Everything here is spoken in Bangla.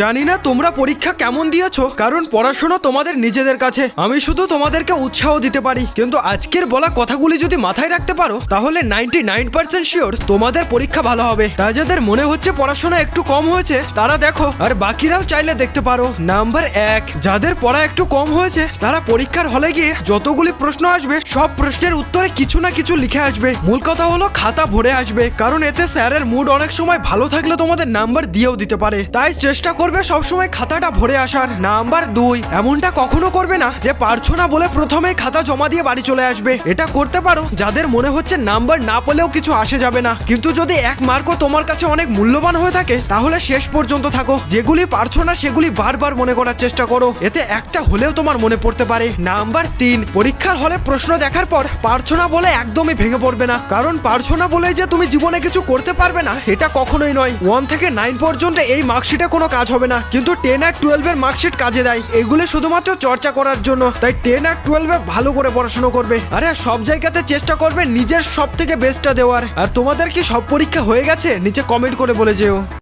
জানি না তোমরা পরীক্ষা কেমন দিয়েছ, কারণ পড়াশোনা তোমাদের নিজেদের কাছে। আমি শুধু তোমাদেরকে উৎসাহ দিতে পারি, কিন্তু আজকের বলা কথাগুলি যদি মাথায় রাখতে পারো, তাহলে নাইনটি নাইন পার্সেন্ট শিওর তোমাদের পরীক্ষা ভালো হবে। তাই যাদের মনে হচ্ছে পড়াশোনা একটু কম হয়েছে, তারা দেখো, আর বাকিরাও চাইলে দেখতে পারো। নাম্বার এক, যাদের পড়া একটু কম হয়েছে, তারা পরীক্ষার হলে গিয়ে যতগুলি প্রশ্ন আসবে, সব প্রশ্নের উত্তরে কিছু না কিছু লিখে আসবে। মূল কথা হলো খাতা ভরে আসবে, কারণ এতে স্যারের মুড অনেক সময় ভালো থাকলে তোমাদের নাম্বার দিয়েও দিতে পারে। তাই চেষ্টা করবে সবসময় খাতাটা ভরে আসার। নাম্বার দুই, এমনটা কখনো করবে না যে পারছ না বলে প্রথমেই খাতা জমা দিয়ে বাড়ি চলে আসবে। এটা করতে পারো, যাদের মনে হচ্ছে নাম্বার না পেলেও কিছু আসে যাবে না। কিন্তু যদি এক মার্কও তোমার কাছে অনেক মূল্যবান হয়ে থাকে, তাহলে শেষ পর্যন্ত থাকো। যেগুলি পারছ না সেগুলি বারবার মনে করার চেষ্টা করো। এতে একটা হলেও তোমার মনে পড়তে পারে। নাম্বার তিন, পরীক্ষার হলে প্রশ্ন দেখার পর পারছ না বলে একদমই ভেঙে পড়বে না। কারণ পারছ না বলে যে তুমি জীবনে কিছু করতে পারবে না, এটা কখনোই নয়। ওয়ান থেকে নাইন পর্যন্ত এই মার্কশিটে কোনো কাজ হবে না। কিন্তু টেন আর টুয়েলভের মার্কশিট কাজে দেয়। এগুলো শুধুমাত্র চর্চা করার জন্য। তাই টেন আর টুয়েলভে ভালো করে পড়াশোনা করবে। আরে, সব জায়গাতে চেষ্টা করবে নিজের সব থেকে বেস্টটা দেওয়ার। আর তোমাদের কি সব পরীক্ষা হয়ে গেছে? নিচে কমেন্ট করে বলে যেও।